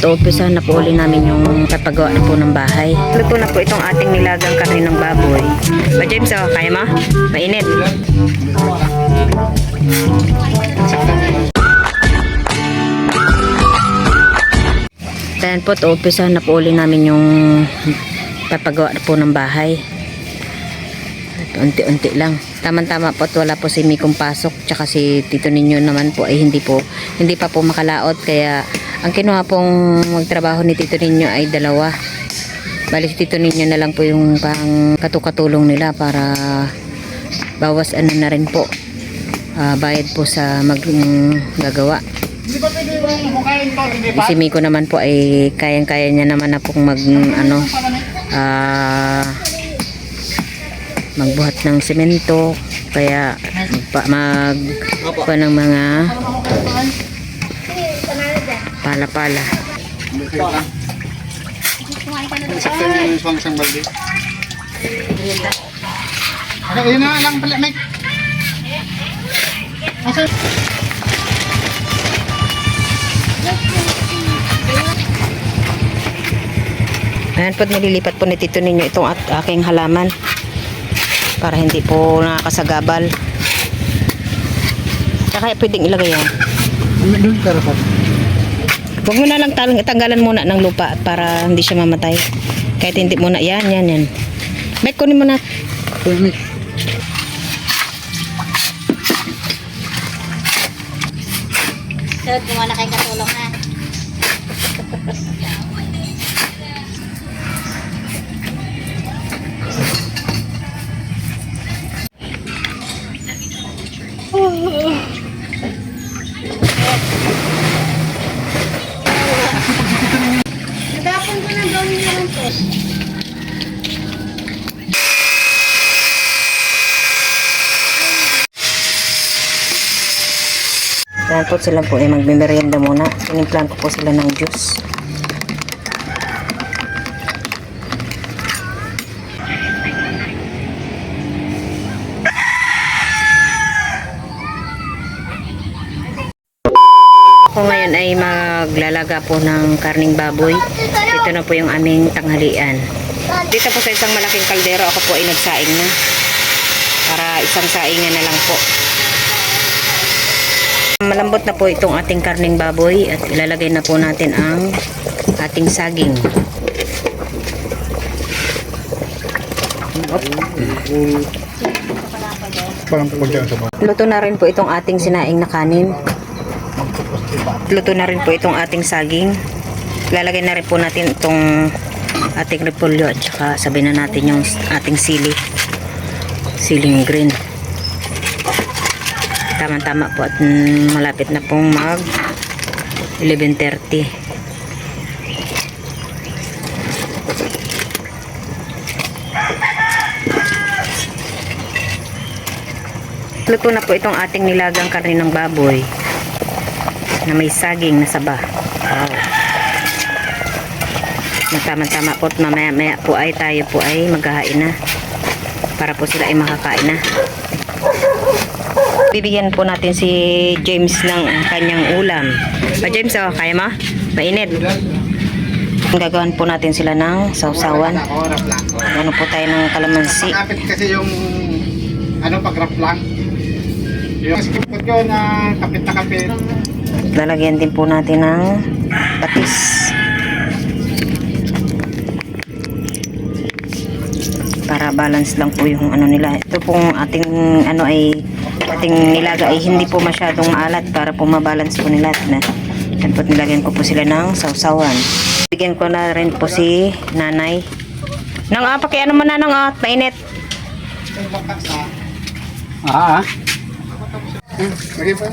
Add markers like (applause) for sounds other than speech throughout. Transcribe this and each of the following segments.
Umpisa na po uli namin yung papagawa na po ng bahay. Luto na po itong ating nilagang karne ng baboy. Ba James, oh, kaya mo? Mainit. Ayan po, umpisa na po uli namin yung papagawa na po ng bahay. Unti-unti lang. Tama-tama po at wala po si Mikong pasok tsaka si Tito Ninyo naman po ay hindi po hindi pa po makalaot kaya ang kinuha pong magtrabaho ni Tito Ninyo ay dalawa. Bali si Tito Ninyo na lang po yung pang katukatulong nila para bawas ano na rin po ah, bayad po sa mag gagawa. Hindi ba pwede yung mukain to? Hindi ba? Si Miko naman po ay kayang-kaya niya naman na pong mag ano ah magbuhat ng semento kaya magpa, mag pa ng mga pala-pala. Sakto yung isang isang balde. Okay, yun na lang pala, Mike. Asa? Ayan po nililipat po ni Tito ninyo itong at aking halaman para hindi po nakakasagabal. Tsaka pwedeng ilagay yan. Doon ka rapat. Huwag mo na lang tanggalan muna ng lupa para hindi siya mamatay. Kahit hindi muna. Yan, yan, yan. Mike, kunin mo na. Sir, kumuha na kayong katulong ha. (laughs) Po sila po ay magmimerienda muna. Tinimplan ko po sila ng juice. Ako ngayon ay maglalaga po ng karning baboy. Ito na po yung aming tanghalian. Dito po sa isang malaking kaldero ako po ay nagsaing na. Para isang saingan na lang po. Malambot na po itong ating karning baboy at ilalagay na po natin ang ating saging. Luto na rin po itong ating sinaing na kanin. Luto na rin po itong ating saging. Lalagay na rin po natin itong ating repolyo at saka sabi na natin yung ating sili. Siling green. Tama-tama po at mm, malapit na pong mag 11.30. Luto na po itong ating nilagang karne ng baboy na may saging na saba. Wow. Matama-tama po at mamaya-maya po ay tayo po ay maghahain na para po sila ay makakain na. Bibigyan po natin si James ng kanyang ulam. Pa James, oh, kaya mo? Mainit. Gagawin po natin sila ng sausawan. Ano po tayo ng kalamansi. Kapit kasi yung ano pag-rap lang. Yung skip ko na kapit na kapit. Lalagyan din po natin ng patis. Para balance lang po yung ano nila. Ito pong ating ano ay ating nilaga ay hindi po masyadong maalat para po mabalance po nila. Na, yan po nilagyan ko po sila ng sausawan. Bigyan ko na rin po si nanay. Nang ah, pakiano mo na nang ah, mainit. Ah, ah.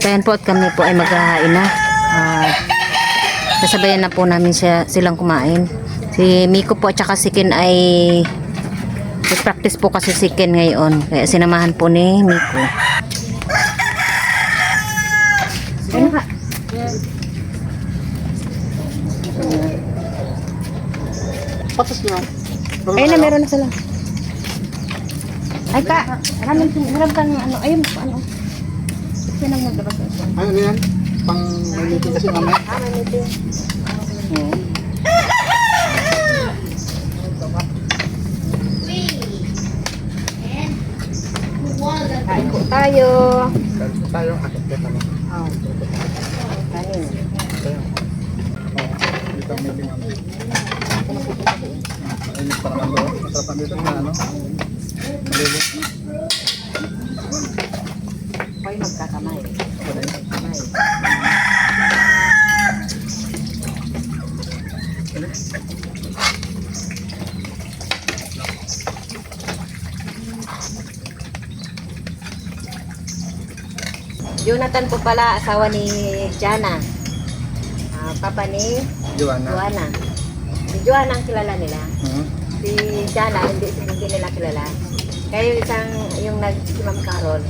Ayan po at kami po ay maghahain na. At sasabayan na po namin siya, silang kumain. Si Miko po at saka si Ken ay practice po kasi si Ken ngayon. Kaya sinamahan po ni Miko. Patas na. Ayun na, meron na sila. Ay ka, maraming maraming kang ano, ayun, ano. Sino mo dapat? Ano yan? Pang may meeting kasi mamaya. Ah, may meeting. Kain po tayo. Kasi tayo, akit ka naman. Oh. Kanin. Dito ang meeting ano. Mainit pa naman doon. Masarap dito na ano. Malilit. Ako'y magkakamay. Magkakamay. Jonathan po pala, asawa ni Jana. Ah, papa ni Joanna. Joanna. Si Joanna ang kilala nila. Hmm. Si Jana, hindi, hindi nila kilala. Kaya yung isang, yung nag, si Ma'am Carol,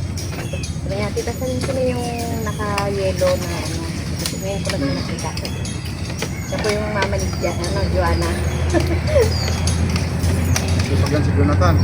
sabi niya, tita, saan sino yung naka-yellow na ano? Ngayon ko lang siya nakita. Siya po yung mama ni Ja- ano, Joanna. Busog yan si Jonathan.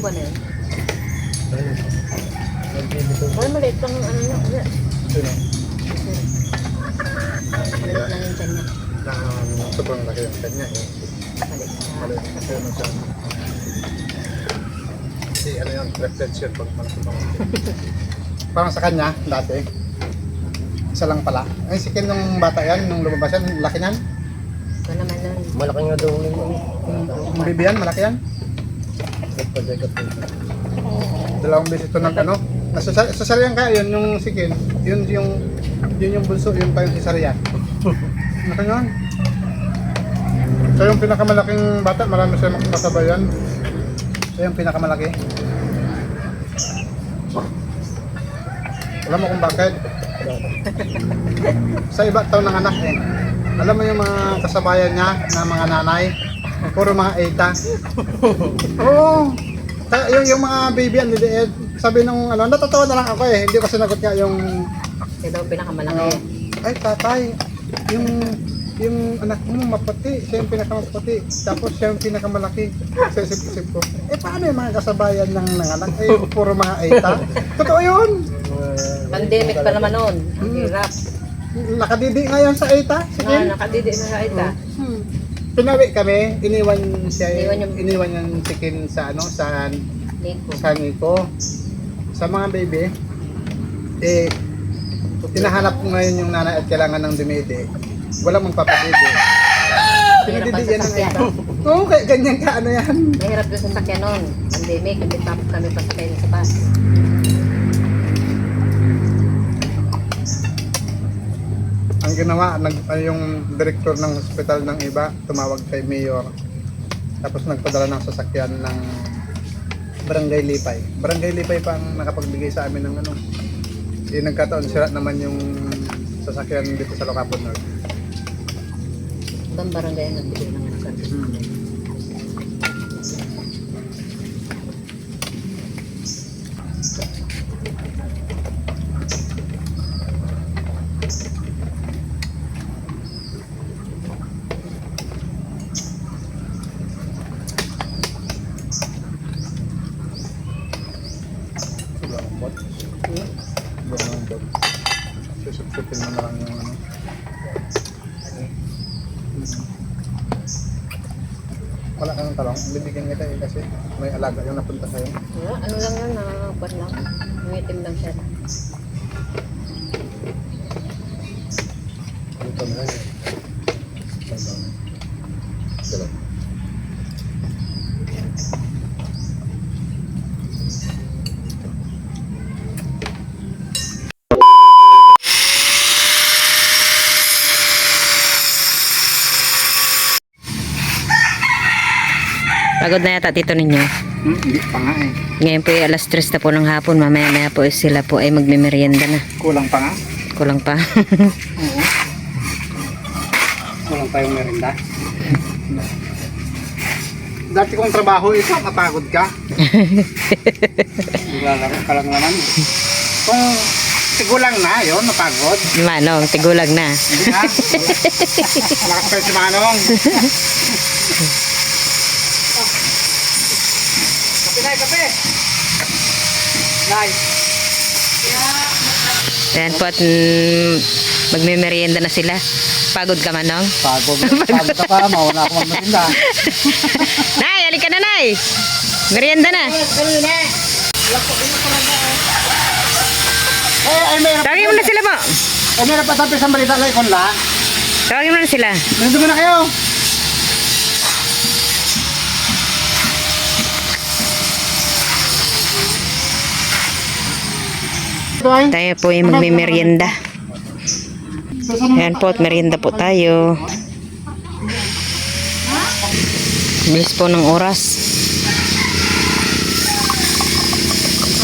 Ilang buwan na yun? Ay, maliit lang ang ano niya. Wala. Sino? Maliit lang yung tiyan niya. Na sobrang laki yung kanya eh. Maliit. Mali. Kasi ano siya. Si ano yun, reflection pag malaki pa. (laughs) Parang sa kanya, dati. Isa lang pala. Ay, si Ken nung bata yan, nung lumabas yan, laki niyan. Ito naman nun. Malaki nga daw yung Yung bibi yan, malaki yan. nagpajagat Dalawang beses ito ng ano. Nasasaryan ka, yun yung si Ken. Yun yung, yun yung bunso, yun pa yung sisaryan. Laki (laughs) yun. Siya yung pinakamalaking bata, marami siya makasabayan. Siya yung pinakamalaki. Alam mo kung bakit? (laughs) Sa iba taon ng anak eh. Alam mo yung mga kasabayan niya na mga nanay, puro mga eta. Oo. Ta- yung, yung mga baby ang liliit, sabi nung ano, natatawa na lang ako eh. Hindi ko sinagot nga yung Siya daw pinakamalaki. ano, ay tatay, yung yung anak mo maputi, siya yung pinakamalaki. Tapos siya yung pinakamalaki. Sa isip-isip ko, eh paano yung mga kasabayan ng nanganak? Eh, puro mga eta. Totoo yun. Pandemic pa naman nun. Ang hirap. Nakadidi ngayon sa eta. Sige. nakadidi na sa ita. Pinawi kami, iniwan siya, Iniwan yung- iniwan yung chicken sa ano, sa Nico. sa ko. Sa mga baby, eh, tinahanap ko ngayon yung nanay at kailangan ng dumidi. Wala mong papadidi. Pinadidi yan ng ito. Oo, kaya ganyan ka, ano yan. Mahirap doon sa sakyan nun. Pandemic, hindi pa kami pasakay sa bus. Ang ginawa, nag, yung director ng hospital ng iba, tumawag kay mayor. Tapos nagpadala ng sasakyan ng Barangay Lipay. Barangay Lipay pa ang nakapagbigay sa amin ng ano. Eh, nagkataon, sira naman yung sasakyan dito sa Locapo North. Ibang barangay ang nagbigay ng ano sa Lambot. Lambot. Susupsupin mo na lang yung ano. Kang talong. Bibigyan kita eh kasi may alaga yung napunta sa'yo. Wala, ano lang yun, nakakapan lang. Nangitim lang siya. Pagod na yata tito ninyo. Hmm, hindi pa nga eh. Ngayon po ay alas 3 na po ng hapon. Mamaya maya po sila po ay magmimerienda na. Kulang pa nga. Kulang pa. (laughs) Oo. Kulang pa yung merinda. dati kong trabaho ito, mapagod ka. (laughs) Naglalaro ka lang naman. Kung sigulang na, yun, mapagod. Manong, tigulag na. Hindi na. (laughs) Malakas pa si Manong. Ayan po at mm, magme-merienda na sila. Pagod ka manong? Pagod. Pagod ka pa, mauna ako magmarinda. Nay, halika na nay! Merienda na! Eh, ay, meron. Tawagin mo na sila mo! Eh, meron pa sabi sa balita lang, ikon la. Tawagin mo na sila. Nandun mo na kayo. Tayo po yung magme-merienda. Ayan po at merienda po tayo. Bilis po ng oras.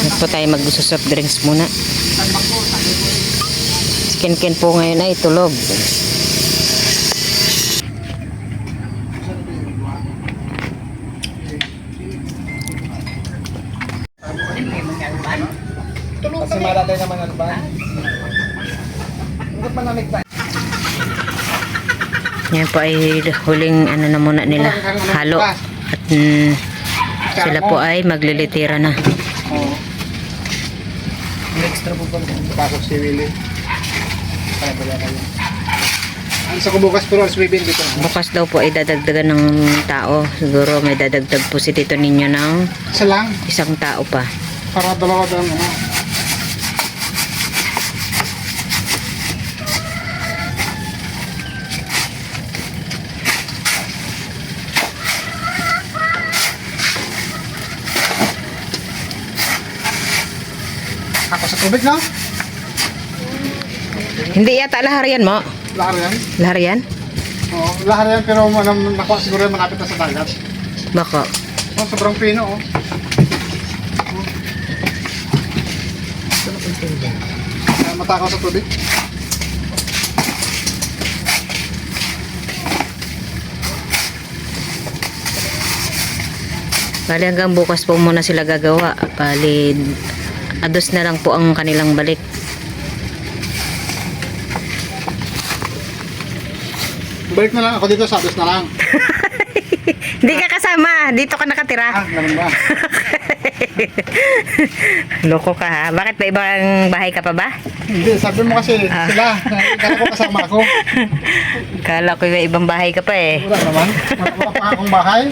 Ayan po tayo mag-soft drinks muna. Ken po ngayon ay tulog. Kasi malatay naman ano ba? Hindi pa namig ba? Yan po ay huling ano na muna nila. Halo. At mm, sila po ay maglilitira na. Oo. Extra po pa. Pasok si Willie. Kayo. Ang sa kubukas pero sa bibin dito. Bukas daw po ay dadagdagan ng tao. Siguro may dadagdag po si Tito ninyo ng Isa lang. isang tao pa. Para dalawa daw ano. Tubig na? Hindi yata laharian mo. Lahar yan? Laharian? Oo, lahar yan pero manam, nakuha siguro yan malapit na sa dagat. Bako. Oh, sobrang pino oh. Kaya matakaw sa tubig. Bali hanggang bukas po muna sila gagawa. Bali ados na lang po ang kanilang balik. Balik na lang ako dito sa ados na lang. (laughs) Hindi ka kasama. Dito ka nakatira. Ah, ganun ba? (laughs) Loko ka ha. Bakit ba ibang bahay ka pa ba? Hindi, sabi mo kasi Ah. sila. Kala ko kasama ako. (laughs) Kala ko may ibang bahay ka pa eh. Wala naman. Wala pa akong bahay.